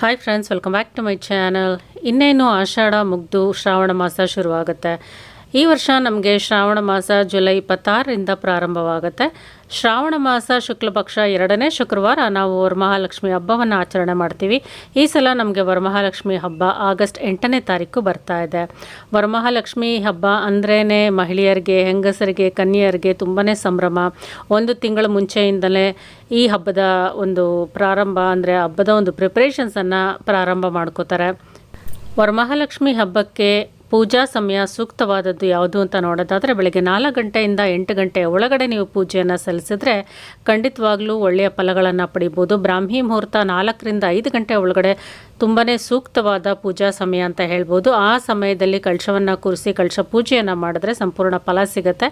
Hi friends welcome back to my channel ಇನ್ನೇನು ಆಷಾಢ ಮುಗ್ದು ಶ್ರಾವಣ ಮಾಸ ಶುರುವಾಗುತ್ತೆ. ಈ ವರ್ಷ ನಮಗೆ ಶ್ರಾವಣ ಮಾಸ ಜುಲೈ ಇಪ್ಪತ್ತಾರರಿಂದ ಪ್ರಾರಂಭವಾಗುತ್ತೆ. ಶ್ರಾವಣ ಮಾಸ ಶುಕ್ಲ ಪಕ್ಷ ಎರಡನೇ ಶುಕ್ರವಾರ ನಾವು ವರಮಹಾಲಕ್ಷ್ಮಿ ಹಬ್ಬವನ್ನು ಆಚರಣೆ ಮಾಡ್ತೀವಿ. ಈ ಸಲ ನಮಗೆ ವರಮಹಾಲಕ್ಷ್ಮಿ ಹಬ್ಬ ಆಗಸ್ಟ್ ಎಂಟನೇ ತಾರೀಕು ಬರ್ತಾ ಇದೆ. ವರಮಹಾಲಕ್ಷ್ಮಿ ಹಬ್ಬ ಅಂದ್ರೇ ಮಹಿಳೆಯರಿಗೆ, ಹೆಂಗಸರಿಗೆ, ಕನ್ಯೆಯರಿಗೆ ತುಂಬಾ ಸಂಭ್ರಮ. ಒಂದು ತಿಂಗಳ ಮುಂಚೆಯಿಂದಲೇ ಈ ಹಬ್ಬದ ಒಂದು ಪ್ರಾರಂಭ ಅಂದರೆ ಹಬ್ಬದ ಒಂದು ಪ್ರಿಪ್ರೇಷನ್ಸನ್ನು ಪ್ರಾರಂಭ ಮಾಡ್ಕೋತಾರೆ. ವರಮಹಾಲಕ್ಷ್ಮಿ ಹಬ್ಬಕ್ಕೆ ಪೂಜಾ ಸಮಯ ಸೂಕ್ತವಾದದ್ದು ಯಾವುದು ಅಂತ ನೋಡೋದಾದರೆ ಬೆಳಗ್ಗೆ ನಾಲ್ಕು ಗಂಟೆಯಿಂದ ಎಂಟು ಗಂಟೆ ಒಳಗಡೆ ನೀವು ಪೂಜೆಯನ್ನು ಸಲ್ಲಿಸಿದ್ರೆ ಖಂಡಿತವಾಗ್ಲೂ ಒಳ್ಳೆಯ ಫಲಗಳನ್ನು ಪಡಿಬೋದು. ಬ್ರಾಹ್ಮಿ ಮುಹೂರ್ತ ನಾಲ್ಕರಿಂದ ಐದು ಗಂಟೆ ಒಳಗಡೆ ತುಂಬಾ ಸೂಕ್ತವಾದ ಪೂಜಾ ಸಮಯ ಅಂತ ಹೇಳ್ಬೋದು. ಆ ಸಮಯದಲ್ಲಿ ಕಳಶವನ್ನು ಕೂರಿಸಿ, ಕಳಶ ಪೂಜೆಯನ್ನು ಮಾಡಿದ್ರೆ ಸಂಪೂರ್ಣ ಫಲ ಸಿಗುತ್ತೆ.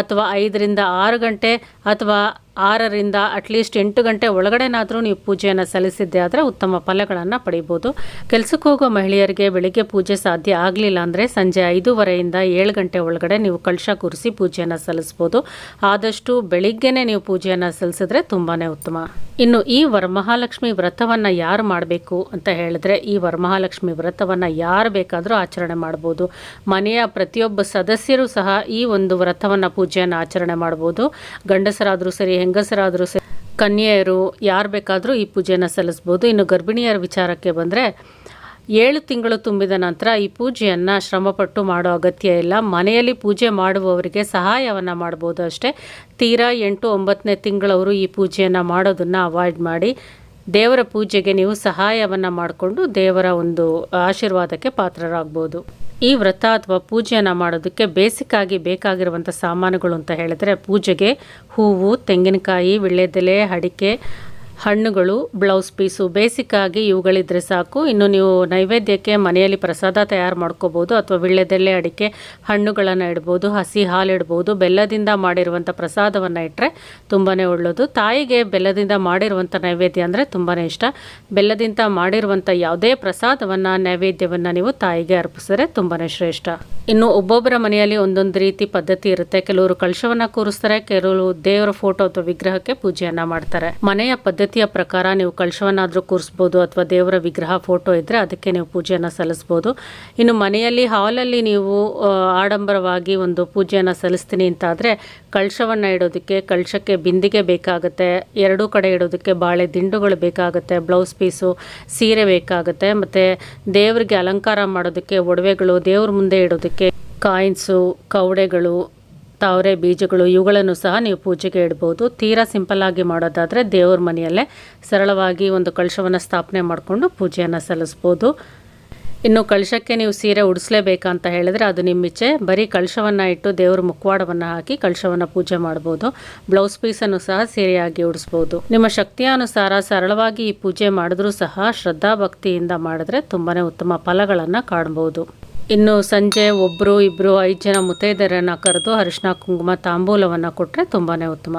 ಅಥವಾ ಐದರಿಂದ ಆರು ಗಂಟೆ ಅಥವಾ ಆರರಿಂದ ಅಟ್ಲೀಸ್ಟ್ ಎಂಟು ಗಂಟೆ ಒಳಗಡೆನಾದರೂ ನೀವು ಪೂಜೆಯನ್ನು ಸಲ್ಲಿಸಿದ್ದೆ ಆದರೆ ಉತ್ತಮ ಫಲಗಳನ್ನು ಪಡಿಬೋದು. ಕೆಲಸಕ್ಕೆ ಹೋಗೋ ಮಹಿಳೆಯರಿಗೆ ಬೆಳಿಗ್ಗೆ ಪೂಜೆ ಸಾಧ್ಯ ಆಗಲಿಲ್ಲ ಅಂದರೆ ಸಂಜೆ ಐದೂವರೆಯಿಂದ ಏಳು ಗಂಟೆ ಒಳಗಡೆ ನೀವು ಕಳಶ ಕೂರಿಸಿ ಪೂಜೆಯನ್ನು ಸಲ್ಲಿಸ್ಬೋದು. ಆದಷ್ಟು ಬೆಳಿಗ್ಗೆನೇ ನೀವು ಪೂಜೆಯನ್ನು ಸಲ್ಲಿಸಿದ್ರೆ ತುಂಬಾ ಉತ್ತಮ. ಇನ್ನು ಈ ವರಮಹಾಲಕ್ಷ್ಮಿ ವ್ರತವನ್ನು ಯಾರು ಮಾಡಬೇಕು ಅಂತ ಹೇಳಿದ್ರೆ, ಈ ವರಮಹಾಲಕ್ಷ್ಮಿ ವ್ರತವನ್ನು ಯಾರು ಬೇಕಾದರೂ ಆಚರಣೆ ಮಾಡ್ಬೋದು. ಮನೆಯ ಪ್ರತಿಯೊಬ್ಬ ಸದಸ್ಯರು ಸಹ ಈ ಒಂದು ವ್ರತವನ್ನು ಪೂಜೆಯನ್ನು ಆಚರಣೆ ಮಾಡ್ಬೋದು. ಗಂಡಸರಾದರೂ ಸರಿ, ಹೆಂಗಸರಾದರೂ ಸರಿ, ಕನ್ಯೆಯರು ಯಾರು ಬೇಕಾದರೂ ಈ ಪೂಜೆಯನ್ನು ಸಲ್ಲಿಸ್ಬೋದು. ಇನ್ನು ಗರ್ಭಿಣಿಯರ ವಿಚಾರಕ್ಕೆ ಬಂದರೆ ಏಳು ತಿಂಗಳು ತುಂಬಿದ ನಂತರ ಈ ಪೂಜೆಯನ್ನು ಶ್ರಮಪಟ್ಟು ಮಾಡೋ ಅಗತ್ಯ ಇಲ್ಲ. ಮನೆಯಲ್ಲಿ ಪೂಜೆ ಮಾಡುವವರಿಗೆ ಸಹಾಯವನ್ನು ಮಾಡ್ಬೋದು ಅಷ್ಟೇ. ತೀರಾ ಎಂಟು ಒಂಬತ್ತನೇ ತಿಂಗಳವರು ಈ ಪೂಜೆಯನ್ನು ಮಾಡೋದನ್ನು ಅವಾಯ್ಡ್ ಮಾಡಿ ದೇವರ ಪೂಜೆಗೆ ನೀವು ಸಹಾಯವನ್ನು ಮಾಡಿಕೊಂಡು ದೇವರ ಒಂದು ಆಶೀರ್ವಾದಕ್ಕೆ ಪಾತ್ರರಾಗ್ಬೋದು. ಈ ವ್ರತ ಅಥವಾ ಪೂಜೆಯನ್ನು ಮಾಡೋದಕ್ಕೆ ಬೇಸಿಕ್ಕಾಗಿ ಬೇಕಾಗಿರುವಂಥ ಸಾಮಾನುಗಳು ಅಂತ ಹೇಳಿದ್ರೆ ಪೂಜೆಗೆ ಹೂವು, ತೆಂಗಿನಕಾಯಿ, ವಿಳ್ಳೆದೆಲೆ, ಅಡಿಕೆ ಹಣ್ಣುಗಳು, ಬ್ಲೌಸ್ ಪೀಸು ಬೇಸಿಕ್ಕಾಗಿ ಇವುಗಳಿದ್ರೆ ಸಾಕು. ಇನ್ನು ನೀವು ನೈವೇದ್ಯಕ್ಕೆ ಮನೆಯಲ್ಲಿ ಪ್ರಸಾದ ತಯಾರು ಮಾಡ್ಕೋಬೋದು ಅಥವಾ ವಿಳ್ಳೆದೆಲೆ ಅಡಿಕೆ ಹಣ್ಣುಗಳನ್ನು ಇಡ್ಬೋದು, ಹಸಿ ಹಾಲು ಇಡ್ಬೋದು. ಬೆಲ್ಲದಿಂದ ಮಾಡಿರುವಂಥ ಪ್ರಸಾದವನ್ನು ಇಟ್ಟರೆ ತುಂಬಾ ಒಳ್ಳೆಯದು ತಾಯಿಗೆ ಬೆಲ್ಲದಿಂದ ಮಾಡಿರುವಂಥ ನೈವೇದ್ಯ ಅಂದರೆ ತುಂಬಾ ಇಷ್ಟ. ಬೆಲ್ಲದಿಂದ ಮಾಡಿರುವಂಥ ಯಾವುದೇ ಪ್ರಸಾದವನ್ನು, ನೈವೇದ್ಯವನ್ನು ನೀವು ತಾಯಿಗೆ ಅರ್ಪಿಸಿದ್ರೆ ತುಂಬಾ ಶ್ರೇಷ್ಠ. ಇನ್ನು ಒಬ್ಬೊಬ್ಬರ ಮನೆಯಲ್ಲಿ ಒಂದೊಂದು ರೀತಿ ಪದ್ಧತಿ ಇರುತ್ತೆ. ಕೆಲವರು ಕಳಶವನ್ನ ಕೂರಿಸ್ತಾರೆ, ಕೆಲವರು ದೇವರ ಫೋಟೋ ಅಥವಾ ವಿಗ್ರಹಕ್ಕೆ ಪೂಜೆಯನ್ನು ಮಾಡ್ತಾರೆ. ಮನೆಯ ಪದ್ಧತಿಯ ಪ್ರಕಾರ ನೀವು ಕಳಶವನ್ನಾದರೂ ಕೂರಿಸ್ಬೋದು ಅಥವಾ ದೇವರ ವಿಗ್ರಹ ಫೋಟೋ ಇದ್ದರೆ ಅದಕ್ಕೆ ನೀವು ಪೂಜೆಯನ್ನು ಸಲ್ಲಿಸ್ಬೋದು. ಇನ್ನು ಮನೆಯಲ್ಲಿ ಹಾಲಲ್ಲಿ ನೀವು ಆಡಂಬರವಾಗಿ ಒಂದು ಪೂಜೆಯನ್ನು ಸಲ್ಲಿಸ್ತೀನಿ ಅಂತಾದರೆ ಕಳಶವನ್ನ ಇಡೋದಕ್ಕೆ ಕಳಶಕ್ಕೆ ಬಿಂದಿಗೆ ಬೇಕಾಗುತ್ತೆ, ಎರಡೂ ಕಡೆ ಇಡೋದಕ್ಕೆ ಬಾಳೆ ದಿಂಡುಗಳು ಬೇಕಾಗುತ್ತೆ ಬ್ಲೌಸ್ ಪೀಸು ಸೀರೆ ಬೇಕಾಗುತ್ತೆ, ಮತ್ತು ದೇವರಿಗೆ ಅಲಂಕಾರ ಮಾಡೋದಕ್ಕೆ ಒಡವೆಗಳು ದೇವ್ರ ಮುಂದೆ ಇಡೋದಕ್ಕೆ ಕಾಯಿನ್ಸು ಕವಡೆಗಳು ತಾವರೆ ಬೀಜಗಳು, ಇವುಗಳನ್ನು ಸಹ ನೀವು ಪೂಜೆಗೆ ಇಡ್ಬೋದು. ತೀರಾ ಸಿಂಪಲ್ ಆಗಿ ಮಾಡೋದಾದರೆ ದೇವ್ರ ಮನೆಯಲ್ಲೇ ಸರಳವಾಗಿ ಒಂದು ಕಳಶವನ್ನು ಸ್ಥಾಪನೆ ಮಾಡಿಕೊಂಡು ಪೂಜೆಯನ್ನು ಸಲ್ಲಿಸ್ಬೋದು. ಇನ್ನು ಕಳಶಕ್ಕೆ ನೀವು ಸೀರೆ ಉಡಿಸ್ಲೇಬೇಕಂತ ಹೇಳಿದರೆ ಅದು ನಿಮ್ಮ ಇಚ್ಛೆ ಬರೀ ಕಳಶವನ್ನು ಇಟ್ಟು ದೇವ್ರ ಮುಖವಾಡವನ್ನು ಹಾಕಿ ಕಳಶವನ್ನು ಪೂಜೆ ಮಾಡ್ಬೋದು. ಬ್ಲೌಸ್ ಪೀಸನ್ನು ಸಹ ಸೀರೆಯಾಗಿ ಉಡಿಸ್ಬೋದು. ನಿಮ್ಮ ಶಕ್ತಿಯಾನುಸಾರ ಸರಳವಾಗಿ ಈ ಪೂಜೆ ಮಾಡಿದ್ರೂ ಸಹ ಶ್ರದ್ಧಾಭಕ್ತಿಯಿಂದ ಮಾಡಿದ್ರೆ ತುಂಬಾ ಉತ್ತಮ ಫಲಗಳನ್ನು ಕಾಣ್ಬೋದು. ಇನ್ನು ಸಂಜೆ ಒಬ್ಬರು ಇಬ್ಬರು ಐದು ಜನ ಮುತ್ತೈದೆಯರನ್ನು ಕರೆದು ಅರಿಶಿನ ಕುಂಕುಮ ತಾಂಬೂಲವನ್ನು ಕೊಟ್ಟರೆ ತುಂಬಾ ಉತ್ತಮ.